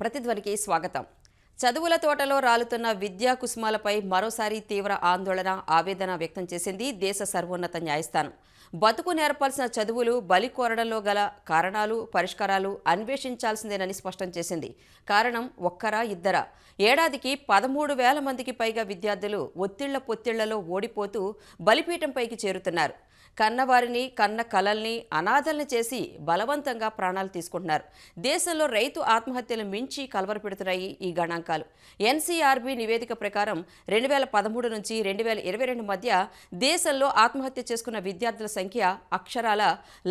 ప్రతిధ్వనికి స్వాగతం. చదువుల తోటలో రాలుతున్న విద్యా కుసుమాలపై మరోసారి తీవ్ర ఆందోళన ఆవేదన వ్యక్తం చేసింది దేశ సర్వోన్నత న్యాయస్థానం. బతుకు నేర్పాల్సిన చదువులు బలి కోరడంలో గల కారణాలు పరిష్కారాలు అన్వేషించాల్సిందేనని స్పష్టం చేసింది. కారణం ఒక్కరా ఇద్దరా? ఏడాదికి పదమూడు వేల మందికి పైగా విద్యార్థులు ఒత్తిళ్ళ పొత్తిళ్ళలో ఓడిపోతూ బలిపీఠంపైకి చేరుతున్నారు. కన్నవారిని కన్న కలల్ని అనాథల్ని చేసి బలవంతంగా ప్రాణాలు తీసుకుంటున్నారు. దేశంలో రైతు ఆత్మహత్యలు మించి కలవరపెడుతున్నాయి ఈ గణాంకాలు. ఎన్సీఆర్బీ నివేదిక ప్రకారం రెండు వేల పదమూడు నుంచి రెండు వేల ఇరవై రెండు మధ్య దేశంలో ఆత్మహత్య చేసుకున్న విద్యార్థుల సంఖ్య అక్షరాల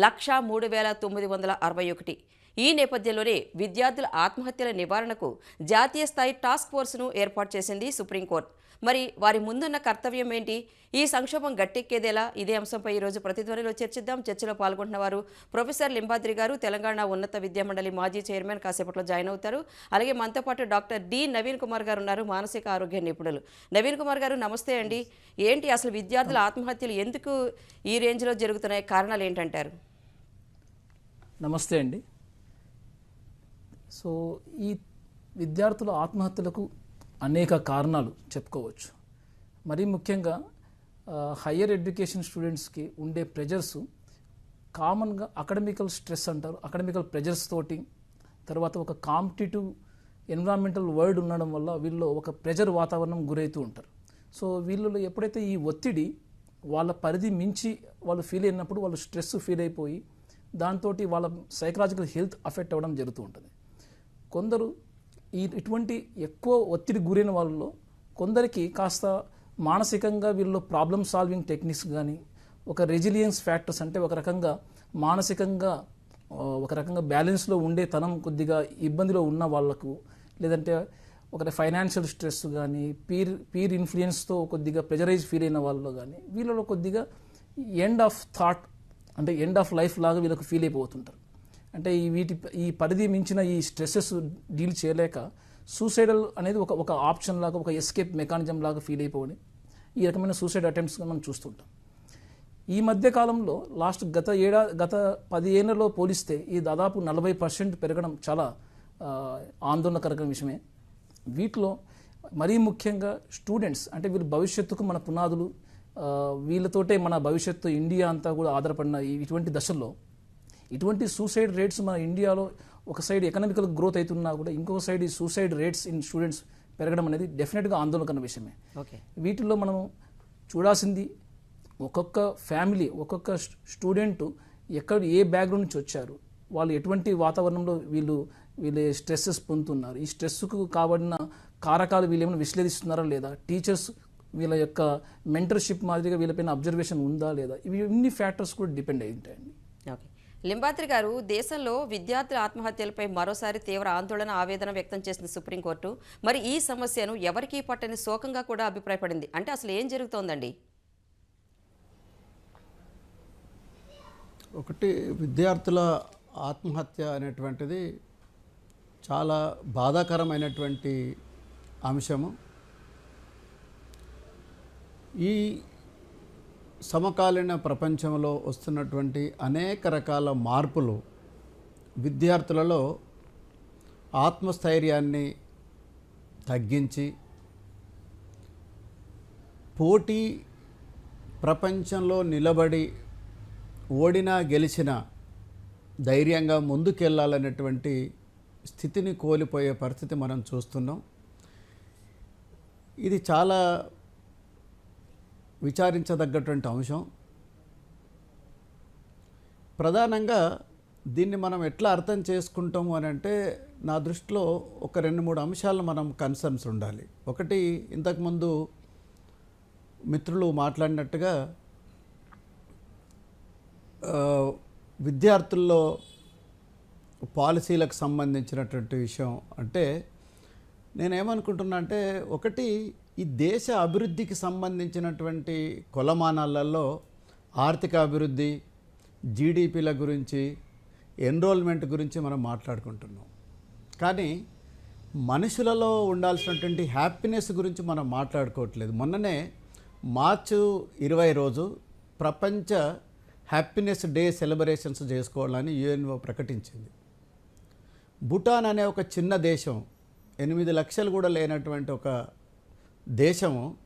లక్ష మూడు వేల తొమ్మిది వందల అరవై ఒకటి. ఈ నేపథ్యంలోనే విద్యార్థుల ఆత్మహత్యల నివారణకు జాతీయ స్థాయి టాస్క్ ఫోర్స్ను ఏర్పాటు చేసింది సుప్రీంకోర్టు. మరి వారి ముందున్న కర్తవ్యం ఏంటి? ఈ సంక్షోభం గట్టెక్కేదేలా? ఇదే అంశంపై ఈరోజు ప్రతిధ్వనిలో చర్చిద్దాం. చర్చలో పాల్గొంటున్న వారు ప్రొఫెసర్ లింబాద్రి గారు తెలంగాణ ఉన్నత విద్యామండలి మాజీ చైర్మన్ కాసేపట్లో జాయిన్ అవుతారు. అలాగే మనతో పాటు డాక్టర్ డి నవీన్ కుమార్ గారు ఉన్నారు. మానసిక ఆరోగ్య నిపుణులు. నవీన్ కుమార్ గారు నమస్తే అండి. ఏంటి అసలు విద్యార్థుల ఆత్మహత్యలు ఎందుకు ఈ రేంజ్లో జరుగుతున్నాయి? కారణాలు ఏంటంటారు? నమస్తే అండి. సో ఈ విద్యార్థుల ఆత్మహత్యలకు అనేక కారణాలు చెప్పుకోవచ్చు. మరీ ముఖ్యంగా హయ్యర్ ఎడ్యుకేషన్ స్టూడెంట్స్కి ఉండే ప్రెజర్స్ కామన్గా అకాడమికల్ స్ట్రెస్ అంటారు. అకాడమికల్ ప్రెజర్స్ తోటి తర్వాత ఒక కాంపిటేటివ్ ఎన్విరాన్మెంటల్ వరల్డ్ ఉండడం వల్ల వీళ్ళు ఒక ప్రెజర్ వాతావరణం గురవుతూ ఉంటారు. సో వీళ్ళు ఎప్పుడైతే ఈ ఒత్తిడి వాళ్ళ పరిధి మించి వాళ్ళు ఫీల్ అయినప్పుడు వాళ్ళు స్ట్రెస్ ఫీల్ అయిపోయి దాంతో వాళ్ళ సైకలాజికల్ హెల్త్ అఫెక్ట్ అవ్వడం జరుగుతూ ఉంటుంది. కొందరు ఈ ఇటువంటి ఎక్కువ ఒత్తిడి గురైన వాళ్ళలో కొందరికి కాస్త మానసికంగా వీళ్ళు ప్రాబ్లమ్ సాల్వింగ్ టెక్నిక్స్ కానీ ఒక రెజిలియన్స్ ఫ్యాక్టర్స్ అంటే ఒక రకంగా మానసికంగా ఒక రకంగా బ్యాలెన్స్లో ఉండే తనం కొద్దిగా ఇబ్బందిలో ఉన్న వాళ్ళకు లేదంటే ఒక ఫైనాన్షియల్ స్ట్రెస్ కానీ పీర్ పీర్ ఇన్ఫ్లుయెన్స్తో కొద్దిగా ప్రెజరైజ్ ఫీల్ అయిన వాళ్ళలో కానీ వీళ్ళలో కొద్దిగా ఎండ్ ఆఫ్ థాట్ అంటే ఎండ్ ఆఫ్ లైఫ్ లాగా వీళ్ళకి ఫీల్ అయిపోతుంటారు. అంటే ఈ వీటి ఈ పరిధి మించిన ఈ స్ట్రెస్సెస్ డీల్ చేయలేక సూసైడల్ అనేది ఒక ఒక ఆప్షన్ లాగా ఒక ఎస్కేప్ మెకానిజం లాగా ఫీల్ అయిపోవడం. ఈ రకమైన సూసైడ్ అటెంప్ట్స్ మనం చూస్తుంటాం. ఈ మధ్య కాలంలో లాస్ట్ గత ఏడా గత పది ఏళ్ళలో పోలిస్తే ఈ దాదాపు నలభై పర్సెంట్ పెరగడం చాలా ఆందోళనకరమైన విషయమే. వీటిలో మరీ ముఖ్యంగా స్టూడెంట్స్ అంటే వీళ్ళ భవిష్యత్తుకు మన పునాదులు వీళ్ళతోటే మన భవిష్యత్తు ఇండియా అంతా కూడా ఆధారపడిన ఈ- ఇటువంటి దశల్లో ఇటువంటి సూసైడ్ రేట్స్ మన ఇండియాలో ఒక సైడ్ ఎకనామికల్ గ్రోత్ అవుతున్నా కూడా ఇంకొక సైడ్ ఈ సూసైడ్ రేట్స్ ఇన్ స్టూడెంట్స్ పెరగడం అనేది డెఫినెట్గా ఆందోళనకరమైన విషయమే. ఓకే. వీటిల్లో మనం చూడాల్సింది ఒక్కొక్క ఫ్యామిలీ ఒక్కొక్క స్టూడెంట్ ఎక్కడ ఏ బ్యాక్గ్రౌండ్ నుంచి వచ్చారు వాళ్ళు ఎటువంటి వాతావరణంలో వీళ్ళు వీళ్ళు స్ట్రెస్సెస్ పొందుతున్నారు ఈ స్ట్రెస్కు కాబడిన కారకాలు వీళ్ళు ఏమైనా విశ్లేషిస్తున్నారా లేదా టీచర్స్ వీళ్ళ యొక్క మెంటర్షిప్ మాదిరిగా వీళ్ళపైన అబ్జర్వేషన్ ఉందా లేదా ఇవి ఇన్ని ఫ్యాక్టర్స్ కూడా డిపెండ్ అయి ఉంటాయండి. లింబాద్రి గారు దేశంలో విద్యార్థుల ఆత్మహత్యలపై మరోసారి తీవ్ర ఆందోళన ఆవేదన వ్యక్తం చేసింది సుప్రీంకోర్టు. మరి ఈ సమస్యను ఎవరికీ పట్టని శోకంగా కూడా అభిప్రాయపడింది. అంటే అసలు ఏం జరుగుతోందండి? ఒకటి విద్యార్థుల ఆత్మహత్య అనేటువంటిది చాలా బాధాకరమైనటువంటి అంశము. ఈ సమకాలీన ప్రపంచంలో వస్తున్నటువంటి అనేక రకాల మార్పులు విద్యార్థులలో ఆత్మస్థైర్యాన్ని తగ్గించి పోటీ ప్రపంచంలో నిలబడి ఓడినా గెలిచినా ధైర్యంగా ముందుకెళ్ళాలనేటువంటి స్థితిని కోల్పోయే పరిస్థితి మనం చూస్తున్నాం. ఇది చాలా విచారించదగ్గటువంటి అంశం. ప్రధానంగా దీన్ని మనం ఎట్లా అర్థం చేసుకుంటాము అని అంటే నా దృష్టిలో ఒక రెండు మూడు అంశాలు మనం కన్సర్న్స్ ఉండాలి. ఒకటి ఇంతకుముందు మిత్రులు మాట్లాడినట్టుగా విద్యార్థుల్లో పాలసీలకు సంబంధించినటువంటి విషయం. అంటే నేనేమనుకుంటున్నా అంటే ఒకటి ఈ దేశ అభివృద్ధికి సంబంధించినటువంటి కొలమానాలలో ఆర్థిక అభివృద్ధి జీడిపిల గురించి ఎన్రోల్మెంట్ గురించి మనం మాట్లాడుకుంటున్నాం. కానీ మనుషులలో ఉండాల్సినటువంటి హ్యాపీనెస్ గురించి మనం మాట్లాడుకోవట్లేదు. మొన్ననే మార్చు ఇరవై రోజు ప్రపంచ హ్యాపీనెస్ డే సెలబ్రేషన్స్ చేసుకోవాలని యుఎన్ఓ ప్రకటించింది. భూటాన్ అనే ఒక చిన్న దేశం ఎనిమిది లక్షలు కూడా లేనటువంటి ఒక దేశము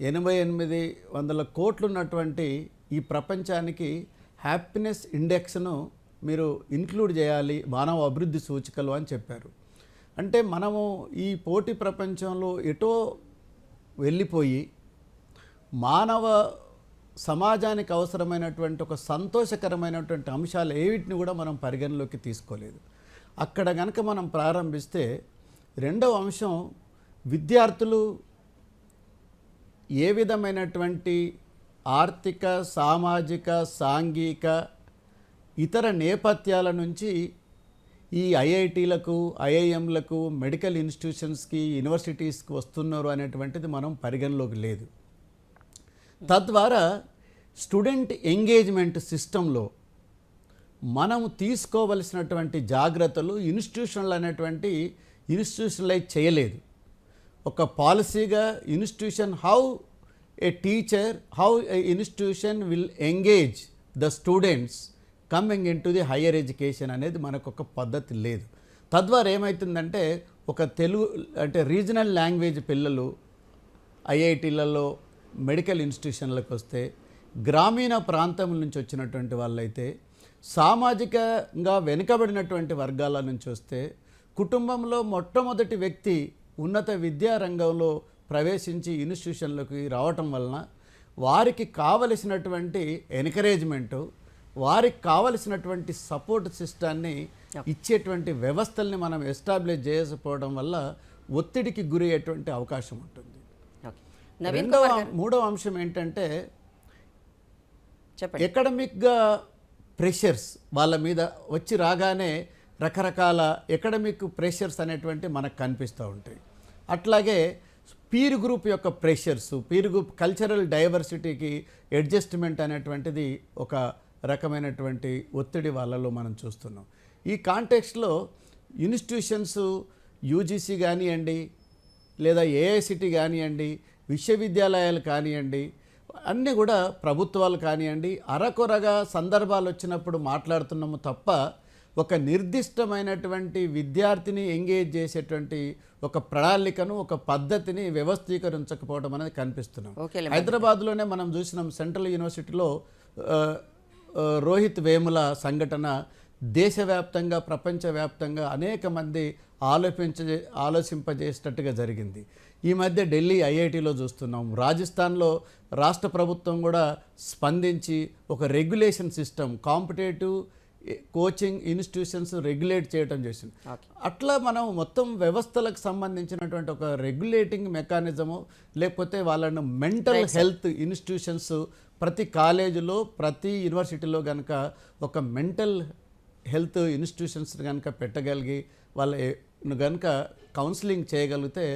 ఎనభై ఎనిమిది వందల కోట్లు ఉన్నటువంటి ఈ ప్రపంచానికి హ్యాపీనెస్ ఇండెక్స్ను మీరు ఇంక్లూడ్ చేయాలి మానవ అభివృద్ధి సూచికలు అని చెప్పారు. అంటే మనము ఈ పోటీ ప్రపంచంలో ఎటో వెళ్ళిపోయి మానవ సమాజానికి అవసరమైనటువంటి ఒక సంతోషకరమైనటువంటి అంశాలు ఏవిటిని కూడా మనం పరిగణలోకి తీసుకోలేదు. అక్కడ కనుక మనం ప్రారంభిస్తే రెండవ అంశం విద్యార్థులు ఏ విధమైనటువంటి ఆర్థిక సామాజిక సాంఘిక ఇతర నేపథ్యాల నుంచి ఈ ఐఐటీలకు ఐఐఎంలకు మెడికల్ ఇన్స్టిట్యూషన్స్కి యూనివర్సిటీస్కి వస్తున్నారు అనేటువంటిది మనం పరిగణలోకి లేదు. తద్వారా స్టూడెంట్ ఎంగేజ్మెంట్ సిస్టంలో మనం తీసుకోవలసినటువంటి జాగ్రత్తలు ఇన్స్టిట్యూషన్లు అనేటువంటి ఇన్స్టిట్యూషనలైజ్ చేయలేదు. ఒక పాలసీగా institution how a teacher how a institution will engage the students coming in to the higher education అనేది మనకు ఒక పద్ధతి లేదు. తద్వారా ఏమవుతుందంటే ఒక తెలుగు అంటే రీజనల్ లాంగ్వేజ్ పిల్లలు ఐఐటీలలో మెడికల్ ఇన్స్టిట్యూషన్లకు వస్తే గ్రామీణ ప్రాంతం నుంచి వచ్చినటువంటి వాళ్ళైతే సామాజికంగా వెనుకబడినటువంటి వర్గాల నుంచి వస్తే కుటుంబంలో మొట్టమొదటి వ్యక్తి ఉన్నత విద్యా రంగంలో ప్రవేశించి ఇన్స్టిట్యూషన్లకు రావటం వలన వారికి కావలసినటువంటి ఎన్కరేజ్మెంటు వారికి కావలసినటువంటి సపోర్ట్ సిస్టాన్ని ఇచ్చేటువంటి వ్యవస్థల్ని మనం ఎస్టాబ్లిష్ చేయకపోవడం వల్ల ఒత్తిడికి గురి అయ్యేటువంటి అవకాశం ఉంటుంది. రెండవ మూడవ అంశం ఏంటంటే ఎకడమిక్గా ప్రెషర్స్ వాళ్ళ మీద వచ్చి రాగానే రకరకాల ఎకడమిక్ ప్రెషర్స్ అనేటువంటి మనకు కనిపిస్తూ ఉంటాయి. అట్లాగే పీర్ గ్రూప్ యొక్క ప్రెషర్స్ పీర్ గ్రూప్ కల్చరల్ డైవర్సిటీకి అడ్జస్ట్మెంట్ అనేటువంటిది ఒక రకమైనటువంటి ఒత్తిడి వాళ్ళలో మనం చూస్తున్నాం. ఈ కాంటెక్స్ట్లో ఇన్స్టిట్యూషన్స్ యూజీసీ కానివ్వండి లేదా ఏఐసిటీ కానివ్వండి విశ్వవిద్యాలయాలు కానివ్వండి అన్నీ కూడా ప్రభుత్వాలు కానివ్వండి అరకొరగా సందర్భాలు వచ్చినప్పుడు మాట్లాడుతున్నాము తప్ప ఒక నిర్దిష్టమైనటువంటి విద్యార్థిని ఎంగేజ్ చేసేటువంటి ఒక ప్రణాళికను ఒక పద్ధతిని వ్యవస్థీకరించకపోవడం అనేది కనిపిస్తున్నాం. హైదరాబాద్లోనే మనం చూసినాం సెంట్రల్ యూనివర్సిటీలో రోహిత్ వేముల సంఘటన దేశవ్యాప్తంగా ప్రపంచవ్యాప్తంగా అనేక మంది ఆలోచించ ఆలోచింపజేసేటట్టుగా జరిగింది. ఈ మధ్య ఢిల్లీ ఐఐటిలో చూస్తున్నాం. రాజస్థాన్లో రాష్ట్ర ప్రభుత్వం కూడా స్పందించి ఒక regulation system competitive coaching institutions regulate చేయడం చేసింది. అట్లా మనం మొత్తం వ్యవస్థలకు సంబంధించినటువంటి ఒక రెగ్యులేటింగ్ మెకానిజము లేకపోతే వాళ్ళను మెంటల్ హెల్త్ ఇన్స్టిట్యూషన్స్ ప్రతి కాలేజీలో ప్రతి యూనివర్సిటీలో కనుక ఒక మెంటల్ హెల్త్ ఇన్స్టిట్యూషన్స్ కనుక పెట్టగలిగి వాళ్ళ కనుక కౌన్సిలింగ్ చేయగలిగితే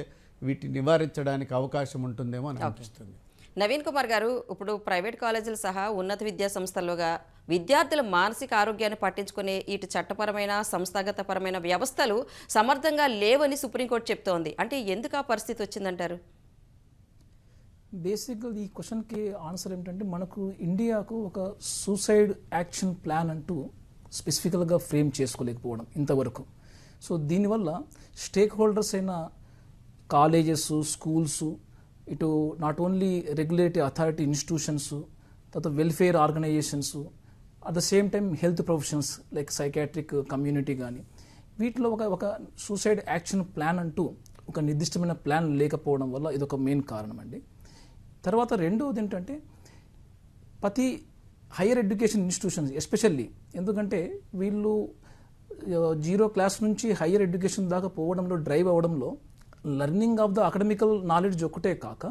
వీటిని నివారించడానికి అవకాశం ఉంటుందేమో అని అనిపిస్తుంది. నవీన్ కుమార్ గారు ఇప్పుడు ప్రైవేట్ కాలేజీలు సహా ఉన్నత విద్యా సంస్థలుగా విద్యార్థుల మానసిక ఆరోగ్యాన్ని పట్టించుకునే ఇటు చట్టపరమైన సంస్థాగతపరమైన వ్యవస్థలు సమర్థంగా లేవని సుప్రీంకోర్టు చెప్తోంది. అంటే ఎందుకు ఆ పరిస్థితి వచ్చిందంటారు? బేసిక్గా ఈ క్వశ్చన్కి ఆన్సర్ ఏంటంటే మనకు ఇండియాకు ఒక సూసైడ్ యాక్షన్ ప్లాన్ అంటూ స్పెసిఫికల్గా ఫ్రేమ్ చేసుకోలేకపోవడం ఇంతవరకు. సో దీనివల్ల స్టేక్ హోల్డర్స్ అయిన కాలేజెస్ స్కూల్స్ ఇటు not only regulatory authority institutions తర్వాత welfare organisations at the same time health professions like psychiatric community కానీ వీటిలో ఒక ఒక సూసైడ్ యాక్షన్ ప్లాన్ అంటూ ఒక నిర్దిష్టమైన ప్లాన్ లేకపోవడం వల్ల ఇదొక మెయిన్ కారణం అండి తర్వాత రెండవది ఏంటంటే ప్రతి హైయర్ ఎడ్యుకేషన్ ఇన్స్టిట్యూషన్స్ ఎస్పెషల్లీ ఎందుకంటే వీళ్ళు జీరో క్లాస్ నుంచి హైయర్ ఎడ్యుకేషన్ దాకా పోవడంలో drive అవ్వడంలో learning of the academical knowledge ఒకటే కాక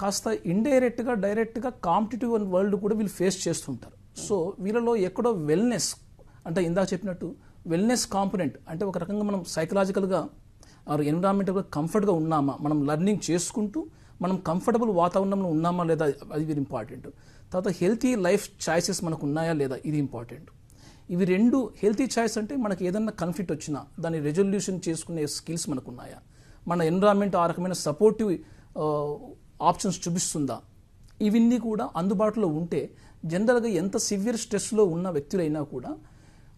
కాస్త ఇండైరెక్ట్గా డైరెక్ట్గా కాంపిటేటివ్ వరల్డ్ కూడా వీళ్ళు ఫేస్ చేస్తుంటారు. సో వీళ్ళలో ఎక్కడో వెల్నెస్ అంటే ఇందాక చెప్పినట్టు వెల్నెస్ కాంపొనెంట్ అంటే ఒక రకంగా మనం సైకలాజికల్గా ఆర్ ఎన్విరాన్మెంట్గా కంఫర్ట్గా ఉన్నామా? మనం లెర్నింగ్ చేసుకుంటూ మనం కంఫర్టబుల్ వాతావరణంలో ఉన్నామా లేదా? అది వెరీ ఇంపార్టెంట్ తర్వాత హెల్తీ లైఫ్ చాయిసెస్ మనకు ఉన్నాయా లేదా? ఇది ఇంపార్టెంట్ ఇవి రెండు హెల్తీ ఛాయిస్ అంటే మనకి ఏదన్నా కన్ఫ్లిక్ట్ వచ్చినా దాన్ని రెజల్యూషన్ చేసుకునే స్కిల్స్ మనకు ఉన్నాయా? మన ఎన్విరాన్మెంట్ ఆ రకమైన సపోర్టివ్ ఆప్షన్స్ చూపిస్తుందా? ఇవన్నీ కూడా అందుబాటులో ఉంటే జనరల్గా ఎంత సివియర్ స్ట్రెస్లో ఉన్న వ్యక్తులైనా కూడా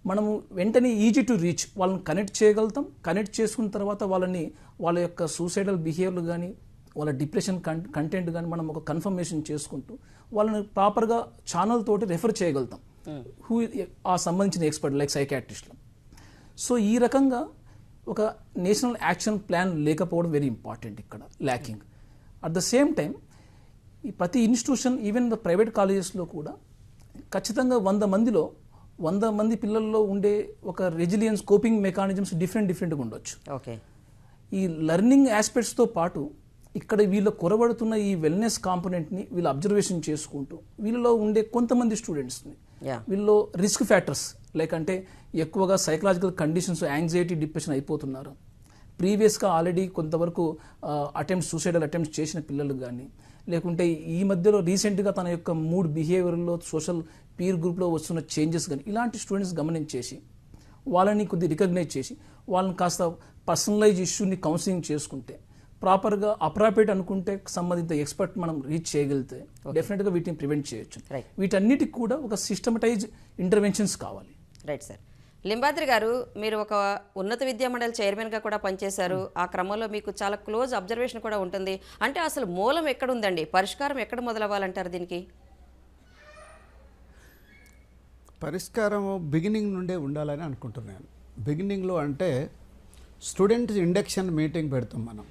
మనము వెంటనే ఈజీ టు రీచ్ వాళ్ళని కనెక్ట్ చేయగలుగుతాం. కనెక్ట్ చేసుకున్న తర్వాత వాళ్ళని వాళ్ళ యొక్క సూసైడల్ బిహేవియర్ కానీ వాళ్ళ డిప్రెషన్ కంటెంట్ కానీ మనం ఒక కన్ఫర్మేషన్ చేసుకుంటూ వాళ్ళని ప్రాపర్గా ఛానల్ తోటి రెఫర్ చేయగలుగుతాం. హూ ఆ సంబంధించిన ఎక్స్పర్ట్ లైక్ సైకాట్రిస్ట్లు. సో ఈ రకంగా ఒక నేషనల్ యాక్షన్ ప్లాన్ లేకపోవడం వెరీ ఇంపార్టెంట్ ఇక్కడ lacking. At the same time ఈ ప్రతి ఇన్స్టిట్యూషన్ ఈవెన్ ద ప్రైవేట్ కాలేజెస్లో కూడా ఖచ్చితంగా వంద మందిలో వంద మంది పిల్లల్లో ఉండే ఒక రెజిలియన్స్ కోపింగ్ మెకానిజమ్స్ డిఫరెంట్ డిఫరెంట్గా ఉండొచ్చు. ఓకే. ఈ లెర్నింగ్ ఆస్పెక్ట్స్తో పాటు ఇక్కడ వీళ్ళ కొరబడుతున్న ఈ వెల్నెస్ కాంపోనెంట్ని వీళ్ళు అబ్జర్వేషన్ చేసుకుంటూ వీళ్ళలో ఉండే కొంతమంది స్టూడెంట్స్ని యా. వీళ్ళలో రిస్క్ ఫ్యాక్టర్స్ లైక్ అంటే ఎక్కువగా సైకలాజికల్ కండిషన్స్ యాంగ్జైటీ డిప్రెషన్ అయిపోతున్నారు. ప్రీవియస్గా ఆల్రెడీ కొంతవరకు అటెంప్ట్ సూసైడల్ అటెంప్ట్స్ చేసిన పిల్లలు కానీ లేకుంటే ఈ మధ్యలో రీసెంట్గా తన యొక్క మూడ్ బిహేవియర్లో సోషల్ పీర్ గ్రూప్లో వస్తున్న చేంజెస్ కానీ ఇలాంటి స్టూడెంట్స్ గమనించేసి వాళ్ళని కొద్ది రికగ్నైజ్ చేసి వాళ్ళని కాస్త పర్సనలైజ్ ఇష్యూని కౌన్సిలింగ్ చేసుకుంటే ప్రాపర్గా అప్రాపేట్ అనుకుంటే సంబంధిత ఎక్స్పర్ట్ మనం రీచ్ చేయగలిగితే డెఫినెట్గా వీటిని ప్రివెంట్ చేయొచ్చు. వీటన్నిటికి కూడా ఒక సిస్టమటైజ్ ఇంటర్వెన్షన్స్ కావాలి. Right sir. లింబాద్రి గారు మీరు ఒక ఉన్నత విద్యా మండలి చైర్మన్గా కూడా పనిచేశారు. ఆ క్రమంలో మీకు చాలా క్లోజ్ అబ్జర్వేషన్ కూడా ఉంటుంది. అంటే అసలు మూలం ఎక్కడ ఉందండి పరిష్కారం ఎక్కడ మొదలవ్వాలంటారు దీనికి? పరిష్కారం బిగినింగ్ నుండే ఉండాలని అనుకుంటున్నాను బిగినింగ్లో అంటే స్టూడెంట్ ఇండక్షన్ మీటింగ్ పెడతాం మనం.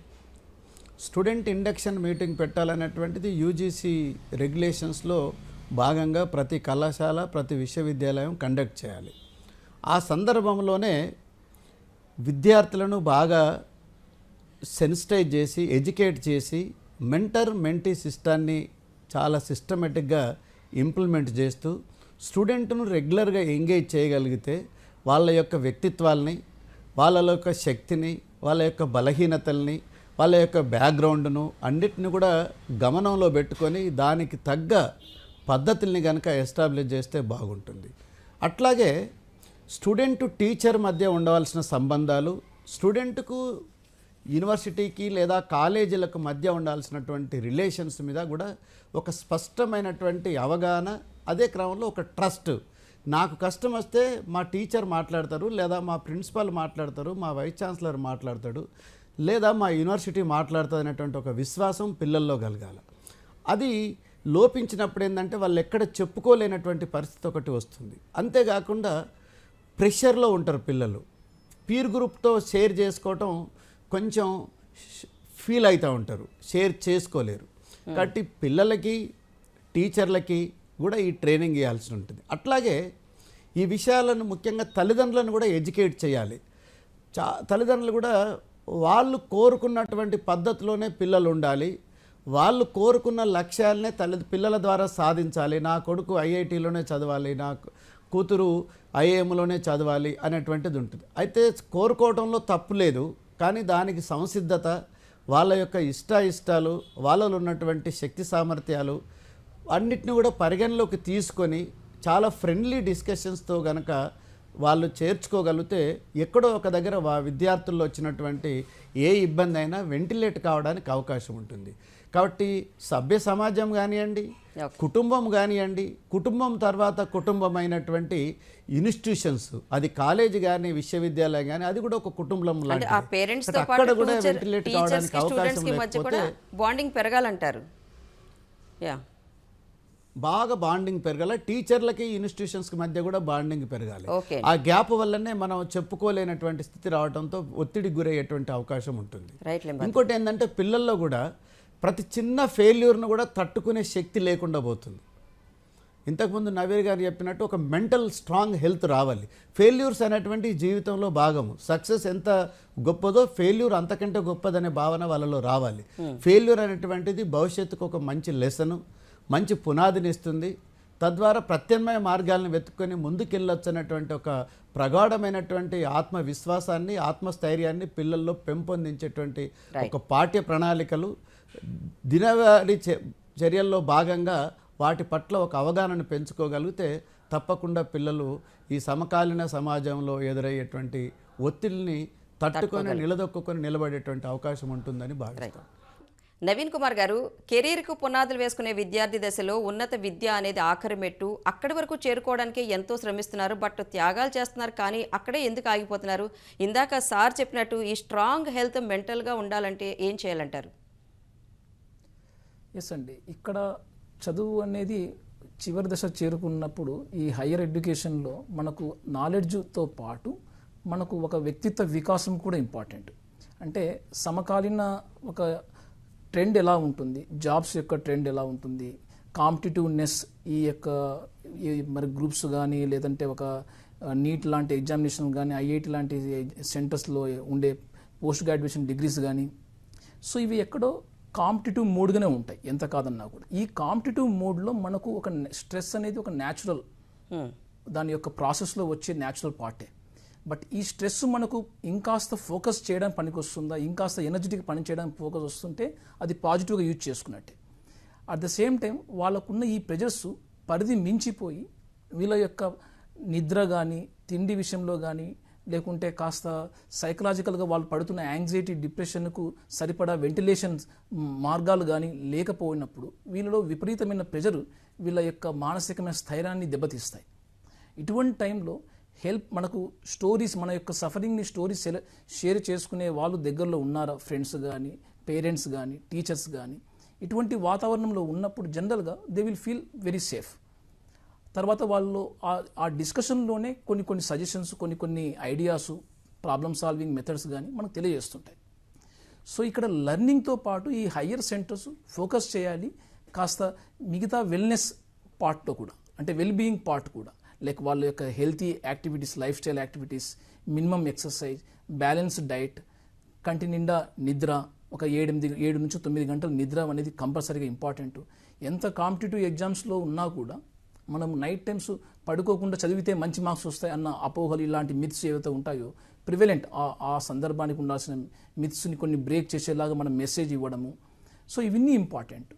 స్టూడెంట్ ఇండక్షన్ మీటింగ్ పెట్టాలనేటువంటిది యూజీసీ రెగ్యులేషన్స్లో భాగంగా ప్రతి కళాశాల ప్రతి విశ్వవిద్యాలయం కండక్ట్ చేయాలి. ఆ సందర్భంలోనే విద్యార్థులను బాగా సెన్సిటైజ్ చేసి ఎడ్యుకేట్ చేసి మెంటర్ మెంటీ సిస్టాన్ని చాలా సిస్టమేటిక్గా ఇంప్లిమెంట్ చేస్తూ స్టూడెంట్ను రెగ్యులర్గా ఎంగేజ్ చేయగలిగితే వాళ్ళ యొక్క వ్యక్తిత్వాల్ని వాళ్ళ యొక్క శక్తిని వాళ్ళ యొక్క బలహీనతల్ని వాళ్ళ యొక్క బ్యాక్గ్రౌండ్ను అన్నిటిని కూడా గమనంలో పెట్టుకొని దానికి తగ్గ పద్ధతుల్ని కనుక ఎస్టాబ్లిష్ చేస్తే బాగుంటుంది. అట్లాగే స్టూడెంట్ టీచర్ మధ్య ఉండవలసిన సంబంధాలు స్టూడెంట్కు యూనివర్సిటీకి లేదా కాలేజీలకు మధ్య ఉండాల్సినటువంటి రిలేషన్స్ మీద కూడా ఒక స్పష్టమైనటువంటి అవగాహన అదే క్రమంలో ఒక ట్రస్ట్. నాకు కష్టం వస్తే మా టీచర్ మాట్లాడతారు లేదా మా ప్రిన్సిపాల్ మాట్లాడతారు మా వైస్ ఛాన్సలర్ మాట్లాడతాడు లేదా మా యూనివర్సిటీ మాట్లాడుతుంది అనేటువంటి ఒక విశ్వాసం పిల్లల్లో కలగాలి. అది లోపించినప్పుడు ఏంటంటే వాళ్ళు ఎక్కడ చెప్పుకోలేనటువంటి పరిస్థితి ఒకటి వస్తుంది. అంతేకాకుండా ప్రెషర్లో ఉంటారు పిల్లలు. పీర్ గ్రూప్తో షేర్ చేసుకోవటం కొంచెం ఫీల్ అవుతూ ఉంటారు. షేర్ చేసుకోలేరు. కాబట్టి పిల్లలకి టీచర్లకి కూడా ఈ ట్రైనింగ్ ఇవ్వాల్సి ఉంటుంది. అట్లాగే ఈ విషయాలను ముఖ్యంగా తల్లిదండ్రులను కూడా ఎడ్యుకేట్ చేయాలి. చా తల్లిదండ్రులు కూడా వాళ్ళు కోరుకున్నటువంటి పద్ధతిలోనే పిల్లలు ఉండాలి. వాళ్ళు కోరుకున్న లక్ష్యాలనే తల్లి పిల్లల ద్వారా సాధించాలి. నా కొడుకు ఐఐటీలోనే చదవాలి. నా కూతురు ఐఏఎంలోనే చదవాలి అనేటువంటిది ఉంటుంది. అయితే కోరుకోవడంలో తప్పు లేదు కానీ దానికి సంసిద్ధత వాళ్ళ యొక్క ఇష్ట ఇష్టాలు వాళ్ళలో ఉన్నటువంటి శక్తి సామర్థ్యాలు అన్నిటిని కూడా పరిగణలోకి తీసుకొని చాలా ఫ్రెండ్లీ డిస్కషన్స్తో కనుక వాళ్ళు చేర్చుకోగలిగితే ఎక్కడో ఒక దగ్గర వా విద్యార్థుల్లో వచ్చినటువంటి ఏ ఇబ్బంది అయినా వెంటిలేట్ కావడానికి అవకాశం ఉంటుంది. కాబట్టి సభ్య సమాజం కానివ్వండి. కుటుంబం కానివ్వండి కుటుంబం తర్వాత కుటుంబం అయినటువంటి ఇన్స్టిట్యూషన్స్ అది కాలేజీ కానీ విశ్వవిద్యాలయం కానీ అది కూడా ఒక కుటుంబం తో అక్కడ కూడా వెంటిలేట్ కావడానికి అవకాశం లేకపోతే బాండింగ్ పెరగాలంటారు. యా బాగా బాండింగ్ పెరగాలి టీచర్లకి ఇన్స్టిట్యూషన్స్కి మధ్య కూడా బాండింగ్ పెరగాలి. ఆ గ్యాప్ వల్లనే మనం చెప్పుకోలేనటువంటి స్థితి రావడంతో ఒత్తిడికి గురయ్యేటువంటి అవకాశం ఉంటుంది. ఇంకోటి ఏంటంటే పిల్లల్లో కూడా ప్రతి చిన్న ఫెయిల్యూర్ను కూడా తట్టుకునే శక్తి లేకుండా పోతుంది. ఇంతకుముందు నవీర్ గారు చెప్పినట్టు ఒక మెంటల్ స్ట్రాంగ్ హెల్త్ రావాలి. ఫెయిల్యూర్స్ అనేటువంటి జీవితంలో భాగము. సక్సెస్ ఎంత గొప్పదో ఫెయిల్యూర్ అంతకంటే గొప్పదనే భావన వాళ్ళలో రావాలి. ఫెయిల్యూర్ అనేటువంటిది భవిష్యత్తుకు ఒక మంచి లెసను మంచి పునాదిని ఇస్తుంది. తద్వారా ప్రత్యామ్నాయ మార్గాలను వెతుక్కొని ముందుకెళ్ళొచ్చు అనేటువంటి ఒక ప్రగాఢమైనటువంటి ఆత్మవిశ్వాసాన్ని ఆత్మస్థైర్యాన్ని పిల్లల్లో పెంపొందించేటువంటి ఒక పాఠ్య ప్రణాళికలు దినవారీ చర్యల్లో భాగంగా వాటి పట్ల ఒక అవగాహనను పెంచుకోగలిగితే తప్పకుండా పిల్లలు ఈ సమకాలీన సమాజంలో ఎదురయ్యేటువంటి ఒత్తిడిని తట్టుకొని నిలదొక్కుని నిలబడేటువంటి అవకాశం ఉంటుందని భావిస్తాను నవీన్ కుమార్ గారు కెరీర్కు పునాదులు వేసుకునే విద్యార్థి దశలో ఉన్నత విద్య అనేది ఆఖరి మెట్టు. అక్కడి వరకు చేరుకోవడానికి ఎంతో శ్రమిస్తున్నారు బట్ త్యాగాలు చేస్తున్నారు కానీ అక్కడే ఎందుకు ఆగిపోతున్నారు? ఇందాక సార్ చెప్పినట్టు ఈ స్ట్రాంగ్ హెల్త్ మెంటల్గా ఉండాలంటే ఏం చేయాలంటారు? ఎస్ అండి. ఇక్కడ చదువు అనేది చివరి దశ చేరుకున్నప్పుడు ఈ హయ్యర్ ఎడ్యుకేషన్లో మనకు నాలెడ్జ్తో పాటు మనకు ఒక వ్యక్తిత్వ వికాసం కూడా ఇంపార్టెంట్ అంటే సమకాలీన ఒక ట్రెండ్ ఎలా ఉంటుంది? జాబ్స్ యొక్క ట్రెండ్ ఎలా ఉంటుంది? కాంపిటేటివ్నెస్ ఈ యొక్క ఈ మరి గ్రూప్స్ కానీ లేదంటే ఒక నీట్ లాంటి ఎగ్జామినేషన్ కానీ ఐఐటి లాంటి సెంటర్స్లో ఉండే పోస్ట్ గ్రాడ్యుయేషన్ డిగ్రీస్ కానీ సో ఇవి ఎక్కడో కాంపిటేటివ్ మోడ్గానే ఉంటాయి ఎంత కాదన్నా కూడా. ఈ కాంపిటేటివ్ మోడ్లో మనకు ఒక స్ట్రెస్ అనేది ఒక న్యాచురల్. దాని యొక్క ప్రాసెస్లో వచ్చే న్యాచురల్ పార్టే. బట్ ఈ స్ట్రెస్ మనకు ఇంకాస్త ఫోకస్ చేయడానికి పనికి వస్తుందా ఇంకాస్త ఎనర్జెటిక్ పని చేయడానికి ఫోకస్ వస్తుంటే అది పాజిటివ్గా యూజ్ చేసుకున్నట్టే. అట్ ద సేమ్ టైం వాళ్ళకున్న ఈ ప్రెజర్స్ పరిధి మించిపోయి వీళ్ళ యొక్క నిద్ర కానీ తిండి విషయంలో కానీ లేకుంటే కాస్త సైకలాజికల్గా వాళ్ళు పడుతున్న యాంగ్జైటీ డిప్రెషన్కు సరిపడా వెంటిలేషన్ మార్గాలు కానీ లేకపోయినప్పుడు వీళ్ళలో విపరీతమైన ప్రెజర్ వీళ్ళ యొక్క మానసికమైన స్థైర్యాన్ని దెబ్బతీస్తాయి. ఇటువంటి టైంలో హెల్ప్ మనకు స్టోరీస్ మన యొక్క సఫరింగ్ని స్టోరీస్ షేర్ చేసుకునే వాళ్ళు దగ్గరలో ఉన్నారా? ఫ్రెండ్స్ కానీ పేరెంట్స్ కానీ టీచర్స్ కానీ ఇటువంటి వాతావరణంలో ఉన్నప్పుడు జనరల్గా they will feel very safe తర్వాత వాళ్ళు ఆ- డిస్కషన్లోనే కొన్ని కొన్ని సజెషన్స్ కొన్ని కొన్ని ఐడియాస్ ప్రాబ్లమ్ సాల్వింగ్ మెథడ్స్ కానీ మనకు తెలియజేస్తుంటాయి. సో ఇక్కడ లెర్నింగ్తో పాటు ఈ హయ్యర్ సెంటర్స్ ఫోకస్ చేయాలి. కాస్త మిగతా వెల్నెస్ పార్ట్లో కూడా అంటే వెల్ బీయింగ్ పార్ట్ కూడా. లైక్ వాళ్ళ యొక్క healthy activities lifestyle activities minimum exercise balanced diet కంటి నిండా నిద్ర ఒక ఏడెనిమిది ఏడు నుంచి తొమ్మిది గంటల నిద్ర అనేది కంపల్సరీగా ఇంపార్టెంట్ ఎంత కాంపిటేటివ్ ఎగ్జామ్స్లో ఉన్నా కూడా మనం నైట్ టైమ్స్ పడుకోకుండా చదివితే మంచి మార్క్స్ వస్తాయి అన్న అపోహలు ఇలాంటి మిత్స్ ఏవైతే ఉంటాయో ప్రివెలెంట్ ఆ సందర్భానికి ఉండాల్సిన మిత్స్ని కొన్ని బ్రేక్ చేసేలాగా మనం మెసేజ్ ఇవ్వడము. సో ఇవన్నీ ఇంపార్టెంట్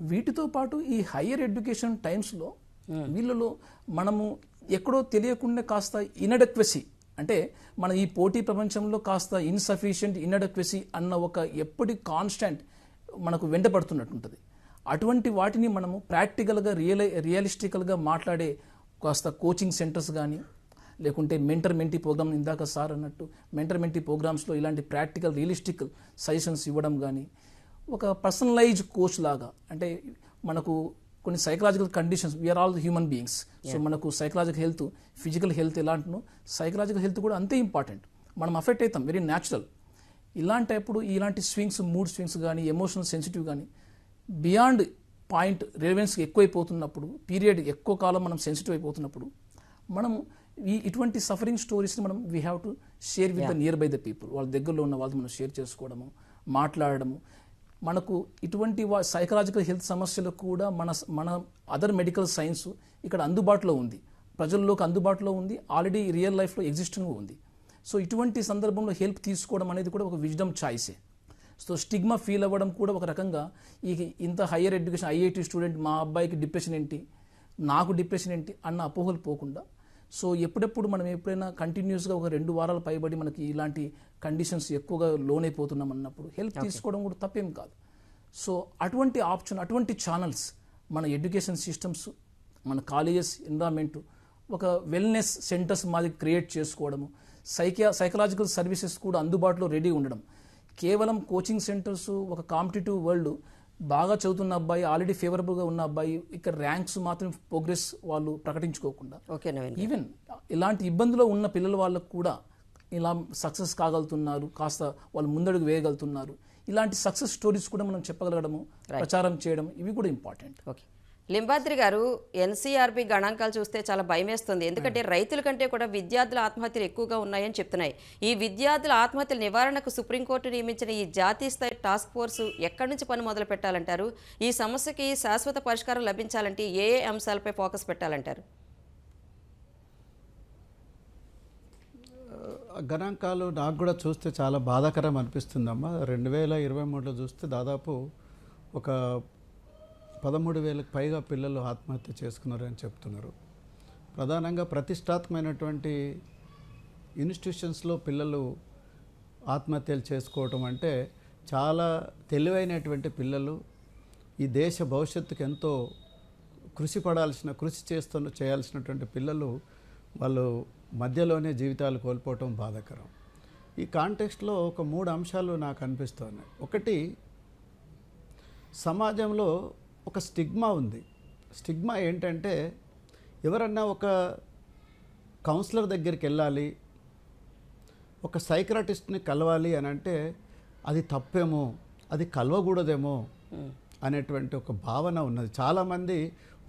వీటితో పాటు ఈ హయ్యర్ ఎడ్యుకేషన్ టైమ్స్లో వీళ్ళలో మనము ఎక్కడో తెలియకుండా కాస్త ఇనడక్వెసీ అంటే మన ఈ పోటీ ప్రపంచంలో కాస్త ఇన్సఫిషియంట్ ఇన్అడక్వెసీ అన్న ఒక ఎప్పటి కాన్స్టెంట్ మనకు వెంటపడుతున్నట్టుంటుంది. అటువంటి వాటిని మనము ప్రాక్టికల్గా రియల్ రియలిస్టికల్గా మాట్లాడే కాస్త కోచింగ్ సెంటర్స్ కానీ లేకుంటే మెంటర్ మెంటీ ప్రోగ్రామ్ ఇందాక సార్ అన్నట్టు మెంటర్ మెంటీ ప్రోగ్రామ్స్లో ఇలాంటి ప్రాక్టికల్ రియలిస్టిక్ సజెషన్స్ ఇవ్వడం కానీ ఒక పర్సనలైజ్ కోచ్ లాగా అంటే మనకు కొన్ని psychological conditions we are all human beings so మనకు సైకలాజికల్ హెల్త్ ఫిజికల్ హెల్త్ ఎలాంటినో సైకలాజికల్ హెల్త్ కూడా అంతే ఇంపార్టెంట్. మనం అఫెక్ట్ అవుతాం వెరీ న్యాచురల్. ఇలాంటప్పుడు ఇలాంటి స్వింగ్స్ మూడ్ స్వింగ్స్ కానీ ఎమోషనల్ సెన్సిటివ్ కానీ బియాండ్ పాయింట్ రిలవెన్స్ ఎక్కువైపోతున్నప్పుడు పీరియడ్ ఎక్కువ కాలం మనం సెన్సిటివ్ అయిపోతున్నప్పుడు మనం ఈ ఇటువంటి సఫరింగ్ స్టోరీస్ని మనం we have to share with the near by the people వాళ్ళ దగ్గరలో ఉన్న వాళ్ళతో మనం షేర్ చేసుకోవడము మాట్లాడడము. మనకు ఇటువంటి సైకలాజికల్ హెల్త్ సమస్యలకు కూడా మన మన అదర్ మెడికల్ సైన్స్ ఇక్కడ అందుబాటులో ఉంది. ప్రజల్లోకి అందుబాటులో ఉంది. ఆల్రెడీ రియల్ లైఫ్లో ఎగ్జిస్టింగ్ ఉంది. సో ఇటువంటి సందర్భంలో హెల్ప్ తీసుకోవడం అనేది కూడా ఒక విజ్డమ్ చాయిసే సో స్టిగ్మా ఫీల్ అవ్వడం కూడా ఒక రకంగా ఈ ఇంత హయ్యర్ ఎడ్యుకేషన్ ఐఐటి స్టూడెంట్ మా అబ్బాయికి డిప్రెషన్ ఏంటి? నాకు డిప్రెషన్ ఏంటి? అన్న అపోహలు పోకుండా. సో ఎప్పుడెప్పుడు మనం ఎప్పుడైనా కంటిన్యూస్గా ఒక రెండు వారాలు పైబడి మనకి ఇలాంటి కండిషన్స్ ఎక్కువగా లోనైపోతున్నాం అన్నప్పుడు హెల్ప్ తీసుకోవడం కూడా తప్పేం కాదు. సో అటువంటి ఆప్షన్ అటువంటి ఛానల్స్ మన ఎడ్యుకేషన్ సిస్టమ్స్ మన కాలేజెస్ ఎన్విరాన్మెంట్ ఒక వెల్నెస్ సెంటర్స్ మాది క్రియేట్ చేసుకోవడము సైకియా సైకలాజికల్ సర్వీసెస్ కూడా అందుబాటులో రెడీ ఉండడం కేవలం కోచింగ్ సెంటర్స్ ఒక కాంపిటేటివ్ వరల్డ్ బాగా చదువుతున్న అబ్బాయి ఆల్రెడీ ఫేవరబుల్గా ఉన్న అబ్బాయి ఇక్కడ ర్యాంక్స్ మాత్రం ప్రోగ్రెస్ వాళ్ళు ప్రకటించుకోకుండా. ఓకే ఈవెన్ ఇలాంటి ఇబ్బందులో ఉన్న పిల్లల వాళ్ళకు కూడా ఇలా సక్సెస్ కాగలుగుతున్నారు కాస్త వాళ్ళు ముందడుగు వేయగలుగుతున్నారు. ఇలాంటి సక్సెస్ స్టోరీస్ కూడా మనం చెప్పగలగడము ప్రచారం చేయడం ఇవి కూడా ఇంపార్టెంట్ ఓకే లింబాద్రి గారు ఎన్సీఆర్బీ గణాంకాలు చూస్తే చాలా భయమేస్తుంది. ఎందుకంటే రైతుల కంటే కూడా విద్యార్థుల ఆత్మహత్యలు ఎక్కువగా ఉన్నాయని చెప్తున్నాయి. ఈ విద్యార్థుల ఆత్మహత్యల నివారణకు సుప్రీంకోర్టు నియమించిన ఈ జాతీయ స్థాయి టాస్క్ ఫోర్సు ఎక్కడి నుంచి పని మొదలు పెట్టాలంటారు ఈ సమస్యకి శాశ్వత పరిష్కారం లభించాలంటే ఏ ఏ అంశాలపై ఫోకస్ పెట్టాలంటారు? గణాంకాలు నాకు కూడా చూస్తే చాలా బాధాకరం అనిపిస్తుందమ్మా. రెండు వేల ఇరవై మూడులో చూస్తే దాదాపు ఒక పదమూడు వేలకు పైగా పిల్లలు ఆత్మహత్య చేసుకున్నారని చెప్తున్నారు. ప్రధానంగా ప్రతిష్టాత్మకమైనటువంటి ఇన్స్టిట్యూషన్స్లో పిల్లలు ఆత్మహత్యలు చేసుకోవటం అంటే చాలా తెలివైనటువంటి పిల్లలు ఈ దేశ భవిష్యత్తుకు ఎంతో కృషి పడాల్సిన కృషి చేస్తున్న చేయాల్సినటువంటి పిల్లలు వాళ్ళు మధ్యలోనే జీవితాలు కోల్పోవటం బాధాకరం. ఈ కాంటెక్స్ట్లో ఒక మూడు అంశాలు నాకు అనిపిస్తున్నాయి ఒకటి సమాజంలో ఒక స్టిగ్మా ఉంది. స్టిగ్మా ఏంటంటే ఎవరన్నా ఒక కౌన్సిలర్ దగ్గరికి వెళ్ళాలి ఒక సైక్రాటిస్ట్ని కలవాలి అని అంటే అది తప్పేమో అది కలవకూడదేమో అనేటువంటి ఒక భావన ఉన్నది. చాలామంది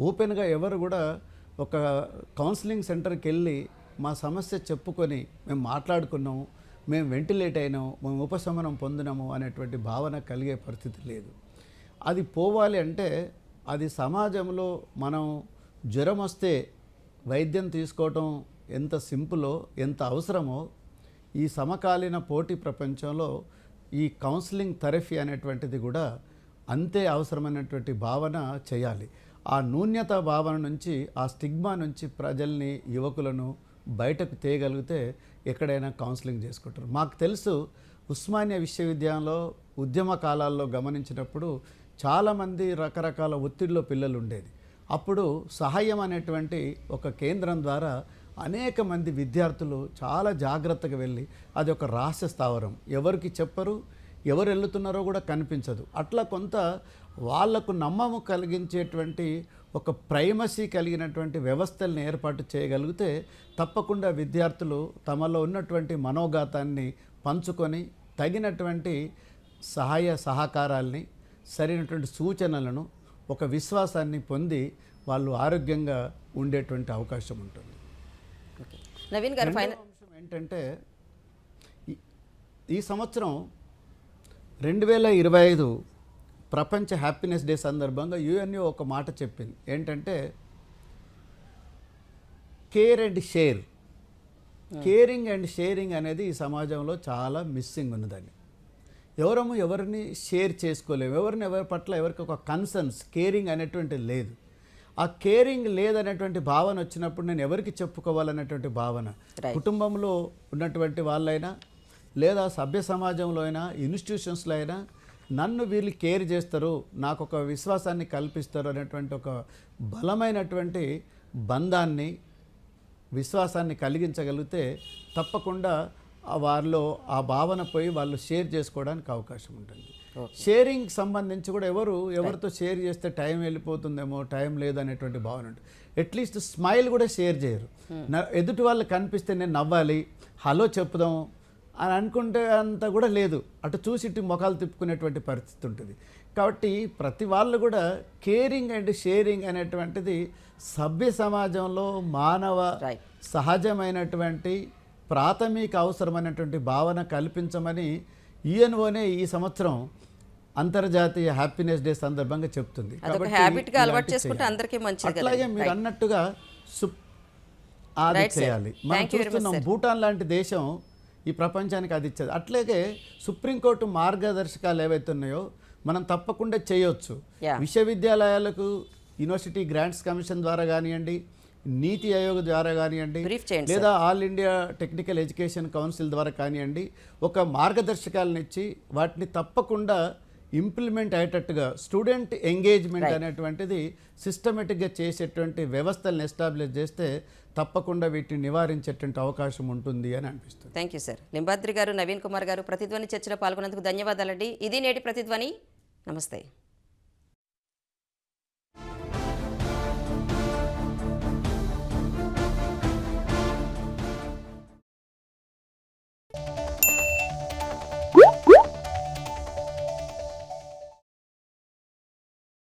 ఓపెన్గా ఎవరు కూడా ఒక కౌన్సిలింగ్ సెంటర్కి వెళ్ళి మా సమస్య చెప్పుకొని మేము మాట్లాడుకున్నాము మేము వెంటిలేట్ అయినాము మేము ఉపశమనం పొందినాము అనేటువంటి భావన కలిగే పరిస్థితి లేదు. అది పోవాలి అంటే అది సమాజంలో మనం జ్వరం వస్తే వైద్యం తీసుకోవటం ఎంత సింపులో ఎంత అవసరమో ఈ సమకాలీన పోటీ ప్రపంచంలో ఈ కౌన్సిలింగ్ థెరపీ అనేటువంటిది కూడా అంతే అవసరమైనటువంటి భావన చేయాలి. ఆ నూన్యత భావన నుంచి ఆ స్టిగ్మా నుంచి ప్రజల్ని యువకులను బయటకు తీయగలిగితే ఎక్కడైనా కౌన్సిలింగ్ చేసుకుంటారు. మాకు తెలుసు ఉస్మానియా విశ్వవిద్యాలయంలో ఉద్యమ కాలాల్లో గమనించినప్పుడు చాలామంది రకరకాల ఒత్తిడిలో పిల్లలు ఉండేది అప్పుడు సహాయం అనేటువంటి ఒక కేంద్రం ద్వారా అనేక మంది విద్యార్థులు చాలా జాగ్రత్తగా వెళ్ళి అది ఒక రహస్య స్థావరం. ఎవరికి చెప్పరు ఎవరు వెళ్తున్నారో కూడా కనిపించదు. అట్లా కొంత వాళ్ళకు నమ్మము కలిగించేటువంటి ఒక ప్రైమసీ కలిగినటువంటి వ్యవస్థల్ని ఏర్పాటు చేయగలిగితే తప్పకుండా విద్యార్థులు తమలో ఉన్నటువంటి మనోఘాతాన్ని పంచుకొని తగినటువంటి సహాయ సహకారాల్ని సరైనటువంటి సూచనలను ఒక విశ్వాసాన్ని పొంది వాళ్ళు ఆరోగ్యంగా ఉండేటువంటి అవకాశం ఉంటుంది. ఓకే. నవీన్ గారు అంశం ఏంటంటే ఈ- ఈ సంవత్సరం రెండు వేల ఇరవై ఐదు ప్రపంచ హ్యాపీనెస్ డే సందర్భంగా యుఎన్ఓ ఒక మాట చెప్పింది. ఏంటంటే care and share. Caring and sharing అనేది ఈ సమాజంలో చాలా మిస్సింగ్ ఉన్నదని. ఎవరము ఎవరిని షేర్ చేసుకోలేము. ఎవరిని ఎవరి పట్ల ఎవరికి ఒక కన్సర్న్స్ కేరింగ్ అనేటువంటిది లేదు. ఆ కేరింగ్ లేదనేటువంటి భావన వచ్చినప్పుడు నేను ఎవరికి చెప్పుకోవాలనేటువంటి భావన. కుటుంబంలో ఉన్నటువంటి వాళ్ళైనా లేదా సభ్య సమాజంలో అయినా ఇన్స్టిట్యూషన్స్లో అయినా నన్ను వీళ్ళు కేర్ చేస్తారు నాకు ఒక విశ్వాసాన్ని కల్పిస్తారు అనేటువంటి ఒక బలమైనటువంటి బంధాన్ని విశ్వాసాన్ని కలిగించగలిగితే తప్పకుండా వారిలో ఆ భావన పోయి వాళ్ళు షేర్ చేసుకోవడానికి అవకాశం ఉంటుంది. షేరింగ్ సంబంధించి కూడా ఎవరు ఎవరితో షేర్ చేస్తే టైం వెళ్ళిపోతుందేమో టైం లేదనేటువంటి భావన ఉంటుంది. అట్లీస్ట్ స్మైల్ కూడా షేర్ చేయరు. నా- ఎదుటి వాళ్ళు కనిపిస్తే నేను నవ్వాలి హలో చెప్పుదాం అని అనుకుంటే అంత కూడా లేదు. అటు చూసి ఇటు ముఖాలు తిప్పుకునేటువంటి పరిస్థితి ఉంటుంది. కాబట్టి ప్రతి వాళ్ళు కూడా కేరింగ్ అండ్ షేరింగ్ అనేటువంటిది సభ్య సమాజంలో మానవ. సహజమైనటువంటి ప్రాథమిక అవసరమైనటువంటి భావన కల్పించమని యుఎన్ఓనే ఈ సంవత్సరం అంతర్జాతీయ హ్యాపీనెస్ డే సందర్భంగా చెప్తుంది అట్లాగే. మీరు. అన్నట్టుగా అది. చేయాలి మనం చూస్తున్నాం. భూటాన్ లాంటి దేశం ఈ ప్రపంచానికి అది ఇచ్చేది అట్లాగే సుప్రీంకోర్టు మార్గదర్శకాలు ఏవైతే ఉన్నాయో మనం తప్పకుండా చేయొచ్చు. విశ్వవిద్యాలయాలకు యూనివర్సిటీ గ్రాంట్స్ కమిషన్ ద్వారా కానివ్వండి నీతి ఆయోగ్ ద్వారా కానివ్వండి లేదా all India technical education council ద్వారా కానివ్వండి ఒక మార్గదర్శకాలను ఇచ్చి వాటిని తప్పకుండా ఇంప్లిమెంట్ అయ్యేటట్టుగా స్టూడెంట్ ఎంగేజ్మెంట్ అనేటువంటిది సిస్టమేటిక్గా చేసేటువంటి వ్యవస్థలను ఎస్టాబ్లిష్ చేస్తే తప్పకుండా వీటిని నివారించేటువంటి అవకాశం ఉంటుంది అని అనిపిస్తుంది. థ్యాంక్ యూ సార్ లింబాద్రి గారు నవీన్ కుమార్ గారు ప్రతిధ్వని చర్చలో పాల్గొన్నందుకు ధన్యవాదాలండి. ఇది నేటి ప్రతిధ్వని. నమస్తే.